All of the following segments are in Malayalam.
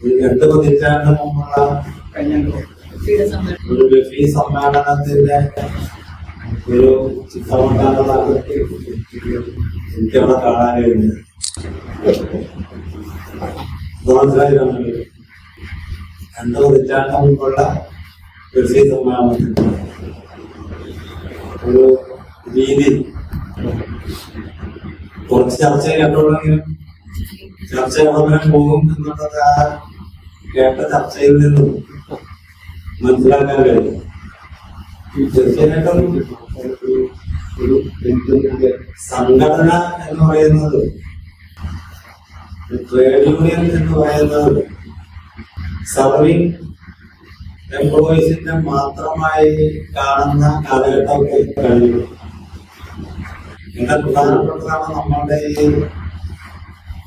ഒരു രണ്ട് പതിറ്റാണ്ട് മുമ്പുള്ള ഒരു ബഫി സമ്മേളനത്തിന്റെ ഒരു ചിത്രമുണ്ടാകുന്ന എനിക്കവിടെ ഇത് മനസ്സിലായിട്ടാണ് രണ്ട് പതിറ്റാണ്ട് മുമ്പുള്ള ബഫി സമ്മേളനത്തിന്റെ ഒരു രീതി കുറച്ച് ചർച്ച കേട്ടുള്ളെങ്കിലും ചർച്ച എവിടെ പോകും എന്നുള്ളത് ആ കേട്ട ചർച്ചയിൽ നിന്നും മനസ്സിലാക്കാൻ കഴിയും. ഈ ഒരു- ഒരു സംഘടന എന്ന് പറയുന്നത് ട്രേഡ് യൂണിയൻ എന്ന് പറയുന്നത് സർവിങ് എംപ്ലോയീസിന്റെ മാത്രമായി കാണുന്ന കാലഘട്ടമൊക്കെ കഴിഞ്ഞു. ഇതിന്റെ പ്രധാനപ്പെട്ടതാണ് നമ്മളുടെ ഈ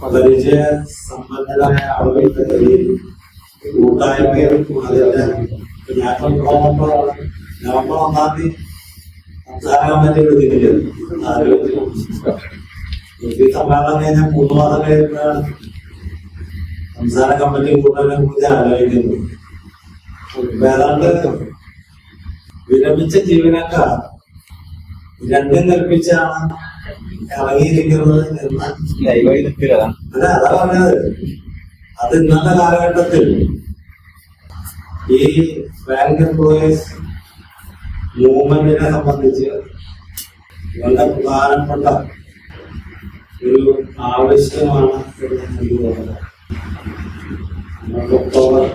പരിചയ സമ്പന്നരായ ആളുകൾക്ക് ഈ കൂട്ടായ്മയും അതിന്റെ ഞാൻ നവംബർ ഒന്നാം തീയതി സംസ്ഥാന എടുത്തിട്ടില്ല ആലോചിച്ചു ഈ സമ്മേളനം കഴിഞ്ഞാൽ മൂന്ന് മാസം കഴിയുമ്പോഴാണ് സംസ്ഥാന കമ്മിറ്റി കൂട്ടലിനെ കുറിച്ച് ആലോചിക്കുന്നത് ഏതാണ്ട് വിരമിച്ച ജീവനക്കാർ രണ്ടും കൽപ്പിച്ചാണ് ഇറങ്ങിയിരിക്കുന്നത് എന്ന്. അല്ല അതാ പറഞ്ഞത്. അത് ഇന്നത്തെ കാലഘട്ടത്തിൽ ഈ ബാങ്ക് എംപ്ലോയീസ് മൂവ്മെന്റിനെ സംബന്ധിച്ച് വളരെ പ്രധാനപ്പെട്ട ഒരു ആവശ്യമാണ് നമുക്ക് ഒക്ടോബർ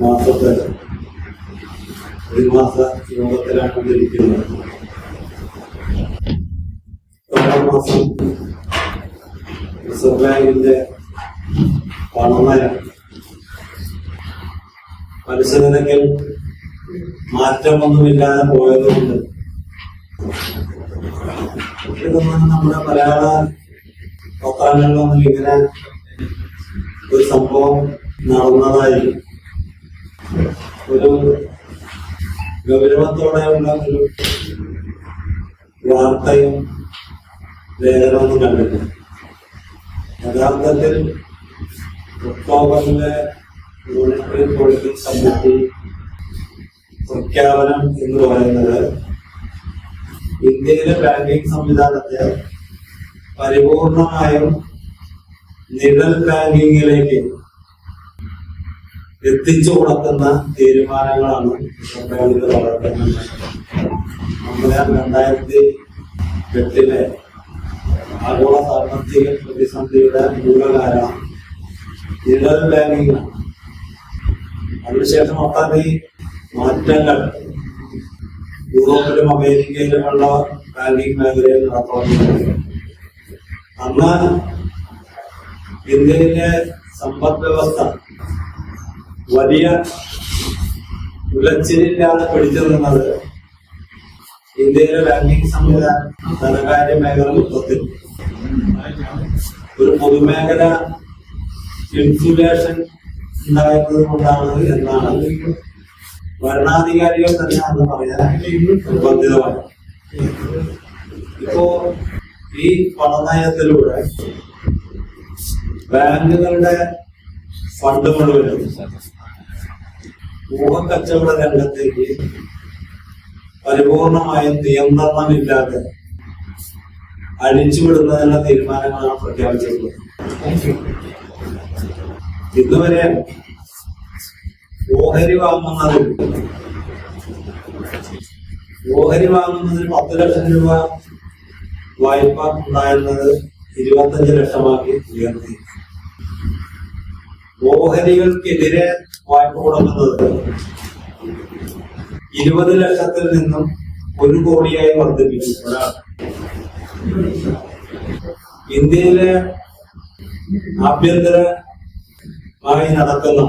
മാസത്തെ ഒരു മാസ യോഗത്തിലാണ് ഒക്ടോബർ മാസം റിസർവ് ബാങ്കിന്റെ പണനയം പലിശ നിരക്കിൽ മാറ്റമൊന്നുമില്ലാതെ പോയതുകൊണ്ട് ഇതൊന്നും നമ്മുടെ മലയാള പത്രങ്ങളിലൊന്നും ഇങ്ങനെ ഒരു സംഭവം നടന്നതായി. ഒരു ഗൗരവത്തോടെയുള്ള ഒരു വാർത്തയും ലേഖനമൊന്നും കണ്ടിട്ടില്ല യഥാർത്ഥത്തിൽ ഒക്ടോബറിലെ മോണിറ്ററി പോളിറ്റിക് സമിതി പ്രഖ്യാപനം എന്ന് പറയുന്നത് ഇന്ത്യയിലെ ബാങ്കിംഗ് സംവിധാനത്തെ പരിപൂർണമായും നിഴൽ ബാങ്കിങ്ങിലേക്ക് എത്തിച്ചു കൊടുക്കുന്ന തീരുമാനങ്ങളാണ് നമ്മുടെ രണ്ടായിരത്തി എട്ടിലെ ആഗോള സാമ്പത്തിക പ്രതിസന്ധിയുടെ മൂലകാരണം. നിഴൽ ബാങ്കിങ് അതിനുശേഷം ഒട്ടനവധി മാറ്റങ്ങൾ യൂറോപ്പിലും അമേരിക്കയിലുമുള്ള ബാങ്കിങ് മേഖലയിൽ നടത്തുന്നുണ്ട് അന്ന് ഇന്ത്യയിലെ സമ്പദ് വ്യവസ്ഥ വലിയ ഉലച്ചിലില്ലാതെ പിടിച്ചു നിന്നത്. ഇന്ത്യയിലെ ബാങ്കിങ് സംവിധാനം ധനകാര്യ മേഖല മൊത്തത്തിൽ. ഒരു പൊതുമേഖല ഇൻസുലേഷൻ ഉണ്ടായിരുന്നത് കൊണ്ടാണ് എന്നാണ് ഭരണാധികാരികൾ തന്നെ അത് പറയാൻ നിർബന്ധിതമാണ്. ഇപ്പോ ഈ പണനയത്തിലൂടെ ബാങ്കുകളുടെ ഫണ്ടുകൾ വരുന്നു ഊഹക്കച്ചവട രംഗത്തേക്ക് പരിപൂർണമായും നിയന്ത്രണമില്ലാതെ അഴിച്ചുവിടുന്നതിനുള്ള തീരുമാനങ്ങളാണ് പ്രഖ്യാപിച്ചിട്ടുള്ളത്. ഇതുവരെ ഓഹരി വാങ്ങുന്നതിൽ ഓഹരി വാങ്ങുന്നതിന് പത്ത് ലക്ഷം രൂപ വായ്പ ഉണ്ടായിരുന്നത് ഇരുപത്തഞ്ച് ലക്ഷമാക്കി ഉയർത്തി. ഓഹരികൾക്കെതിരെ വായ്പ കൊടുക്കുന്നത് ഇരുപത് ലക്ഷത്തിൽ നിന്നും ഒരു കോടിയായി വർദ്ധിപ്പിച്ചു. ഇന്ത്യയിലെ ആഭ്യന്തരമായി നടക്കുന്ന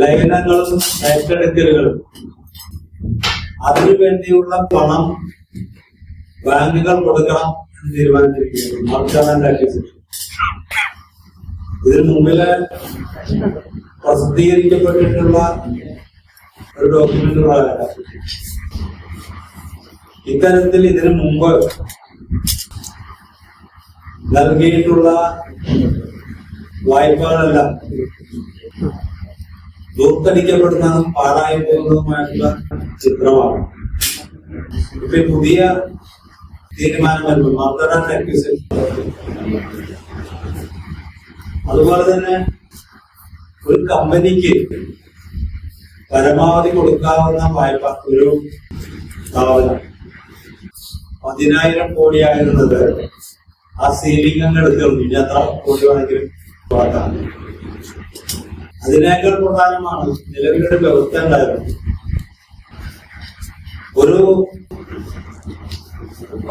ലയനങ്ങളും ഏറ്റെടുക്കലുകളും അതിനുവേണ്ടിയുള്ള പണം ബാങ്കുകൾ കൊടുക്കണം എന്ന് തീരുമാനിച്ചിരിക്കുന്നു. ഇതിനു മുമ്പിൽ പ്രസിദ്ധീകരിക്കപ്പെട്ടിട്ടുള്ള ഒരു ഡോക്യുമെന്റ് പ്രകാരം ഇത്തരത്തിൽ ഇതിനു മുമ്പ് നൽകിയിട്ടുള്ള വായ്പകളെല്ലാം ദൂർത്തടിക്കപ്പെടുന്നതും പാടായി പോകുന്നതുമായിട്ടുള്ള ചിത്രമാണ്. ഇപ്പൊ പുതിയ തീരുമാനം വരുമ്പോൾ അക്യൂസേഷൻ അതുപോലെ തന്നെ ഒരു കമ്പനിക്ക് പരമാവധി കൊടുക്കാവുന്ന വായ്പ ഒരു സ്ഥാപനം. പതിനായിരം കോടിയായിരുന്നത് ആ സീലിംഗ് അങ്ങ് എടുക്കണം ഇനി എത്ര കോടി വേണമെങ്കിലും അതിനേക്കാൾ പ്രധാനമാണ് നിലവിലൊരു വ്യവസ്ഥ ഉണ്ടായിരുന്നു ഒരു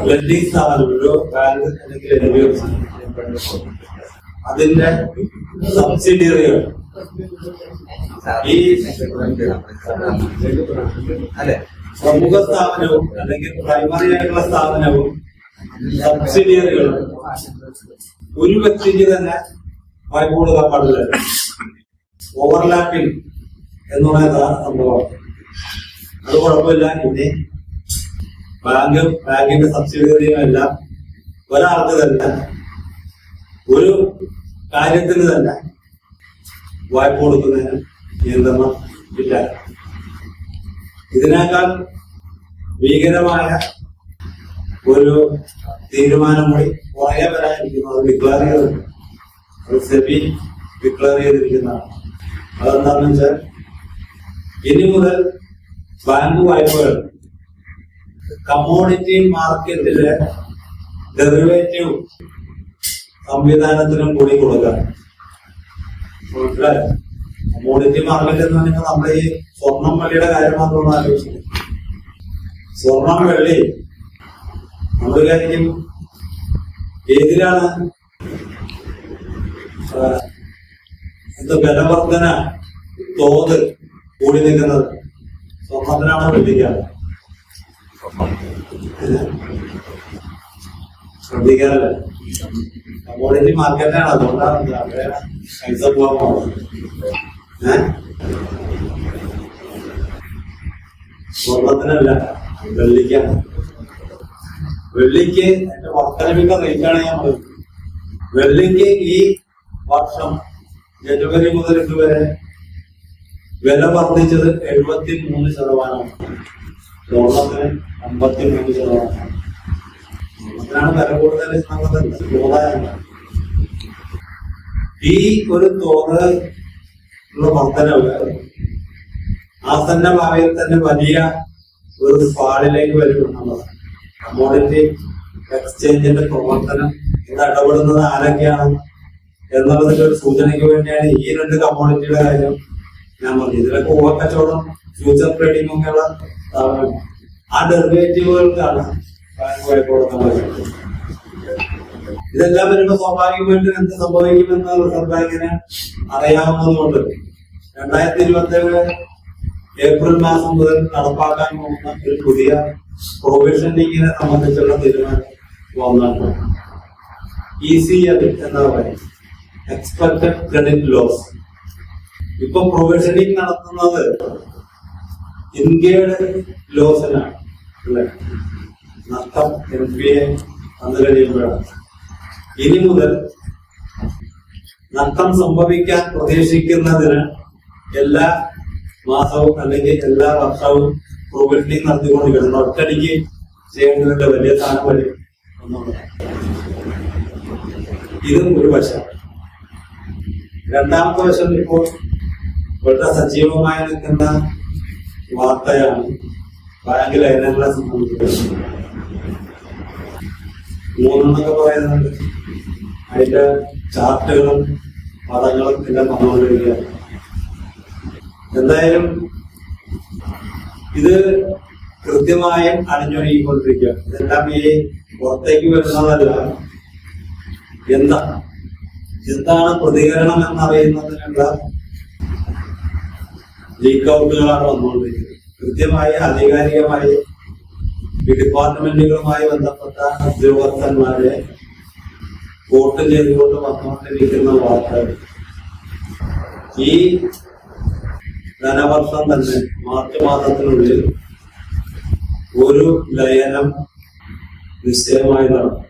ലെൻഡിങ് സ്ഥാപനം ഒരു ബാങ്ക് അല്ലെങ്കിൽ അതിന്റെ സബ്സിഡിയറികൾ ഈ അല്ലെ പ്രമുഖ സ്ഥാപനവും അല്ലെങ്കിൽ പ്രൈമറി ആയിട്ടുള്ള സ്ഥാപനവും സബ്സിഡിയറികളും ഒരു വ്യക്തിക്ക് തന്നെ വായ്പ കൊടുക്കാൻ പാടില്ല. ഓവർലാപ്പിംഗ് എന്ന് പറയുന്നതാണ് സംഭവം. അത് കുഴപ്പമില്ല. ഇനി ബാങ്ക് ബാങ്കിന്റെ സബ്സിഡിയറിയും എല്ലാം ഒരാൾക്ക് തന്നെ ഒരു കാര്യത്തിന് തന്നെ വായ്പ കൊടുക്കുന്നതിന് നിയന്ത്രണം ഇല്ല. ഇതിനേക്കാൾ ഭീകരമായ ഒരു തീരുമാനം കൂടി പുറകെ വരാനിരിക്കുന്നു അത് ഡിക്ലെയർ ചെയ്തിട്ടുണ്ട് അത് സെബി ഡിക്ലെയർ ചെയ്തിരിക്കുന്നതാണ് അതെന്താണെന്ന് വെച്ചാൽ ഇനി മുതൽ ബാങ്ക് വായ്പകൾ കമ്മോഡിറ്റി മാർക്കറ്റിലെ ഡെറിവേറ്റീവ് സംവിധാനത്തിനും കൂടി കൊടുക്കാം. കമ്മോഡിറ്റി മാർക്കറ്റ് എന്ന് പറയുമ്പോൾ നമ്മുടെ ഈ സ്വർണം വെള്ളിയുടെ കാര്യം മാത്രമാണ് ആലോചിക്കുന്നത് സ്വർണം വെള്ളി. നമ്മൾ വിചാരിക്കും ഏതിലാണ്? എന്താ ബലവർദ്ധന തോത് കൂടി നിൽക്കുന്നത്. സ്വർണത്തിനാണോ വെള്ളിക്കാണ്? ശ്രദ്ധിക്കാറില്ല കമ്മോഡിറ്റി മാർക്കറ്റാണ് അതുകൊണ്ടാണ് അവിടെ പൈസ പോകാൻ പോകുന്നത് സ്വർണത്തിനല്ല വെള്ളിക്കാണ് വെള്ളിക്ക്. എന്റെ വർത്തനവിന്റെ റേറ്റാണ് ഞാൻ പറയുന്നത് വെള്ളിക്ക് ഈ വർഷം ജനുവരി മുതൽ ഇതുവരെ വില വർദ്ധിച്ചത് എഴുപത്തി മൂന്ന് ശതമാനമാണ്. സ്വർണത്തിന് അമ്പത്തി മൂന്ന് ശതമാനം ഈ ഒരു തോത് ഉള്ള വർധനവ് ആസന്ന ഭാവിയിൽ തന്നെ വലിയ ഒരു ഫാളിലേക്ക് വരും കമോഡിറ്റി കമ്മോഡിറ്റി എക്സ്ചേഞ്ചിന്റെ പ്രവർത്തനം ഇത് ഇടപെടുന്നത് ആരൊക്കെയാണ് എന്നുള്ളതിന്റെ ഒരു സൂചനയ്ക്ക് വേണ്ടിയാണ് ഈ രണ്ട് കമ്മോഡിറ്റിയുടെ കാര്യം ഞാൻ പറഞ്ഞു ഇതിലൊക്കെ ഊഹക്കച്ചവടം ഫ്യൂച്ചർ ട്രേഡിംഗ് ഒക്കെയുള്ള ആ ഡെറിവേറ്റീവുകൾക്കാണ് ഇതെല്ലാം വരുമ്പോൾ സ്വാഭാവികമായിട്ടും എന്ത് സംഭവിക്കുമെന്ന് റിസർവ് ബാങ്കിന് അറിയാവുന്നതുകൊണ്ട് രണ്ടായിരത്തി ഇരുപത്തി ഏഴ് ഏപ്രിൽ മാസം മുതൽ നടപ്പാക്കാൻ പോകുന്ന ഒരു പുതിയ പ്രൊവിഷനിങ്ങിനെ സംബന്ധിച്ചുള്ള തീരുമാനം വന്നിട്ടുണ്ട് ഇ സി എൽ എന്താ പറയും എക്സ്പെക്ടഡ് ക്രെഡിറ്റ് ലോസ് ഇപ്പൊ പ്രൊവിഷനിങ് നടത്തുന്നത് ഇന്ത്യയുടെ ലോസിനാണ് അല്ലെ? നഷ്ടം എം പി എ വന്നു ഇനി മുതൽ നഷ്ടം സംഭവിക്കാൻ പ്രതീക്ഷിക്കുന്നതിന് എല്ലാ മാസവും അല്ലെങ്കിൽ എല്ലാ വർഷവും പ്രൂബിലിറ്റി നടത്തിക്കൊണ്ട് വരുന്ന ഒറ്റടിക്ക് ചെയ്യേണ്ടതിന്റെ വലിയ സ്ഥാനം വരും ഇതും ഒരു വശം. രണ്ടാമത്തെ വശം ഇപ്പോൾ വളരെ സജീവമായി നിൽക്കുന്ന വാർത്തയാണ് ബാങ്കിലെ ലയനങ്ങളെ സംബന്ധിച്ച്. മൂന്നെണ്ണൊക്കെ പറയുന്നുണ്ട് അതിന്റെ ചാർട്ടുകളും പദങ്ങളും എല്ലാം വന്നുകൊണ്ടിരിക്കുകയാണ് എന്തായാലും ഇത് കൃത്യമായും അണിഞ്ഞൊഴുകിക്കൊണ്ടിരിക്കുക ഇതെല്ലാം ഈ പുറത്തേക്ക് വരുന്നതല്ല. എന്താ? എന്താണ് പ്രതികരണം എന്നറിയുന്നതിനുള്ള ലീക്ക് ഔട്ടുകളാണ് വന്നുകൊണ്ടിരിക്കുന്നത്. കൃത്യമായി ആധികാരികമായി ഡിപ്പാർട്ട്മെന്റുകളുമായി ബന്ധപ്പെട്ട ഉദ്യോഗസ്ഥന്മാരെ വോട്ട് ചെയ്തുകൊണ്ട് വന്നുകൊണ്ടിരിക്കുന്ന വാർത്തകൾ ഈ ധനവർഷം തന്നെ മാർച്ച് മാസത്തിനുള്ളിൽ ഒരു ലയനം നിശ്ചയമായി നടക്കും.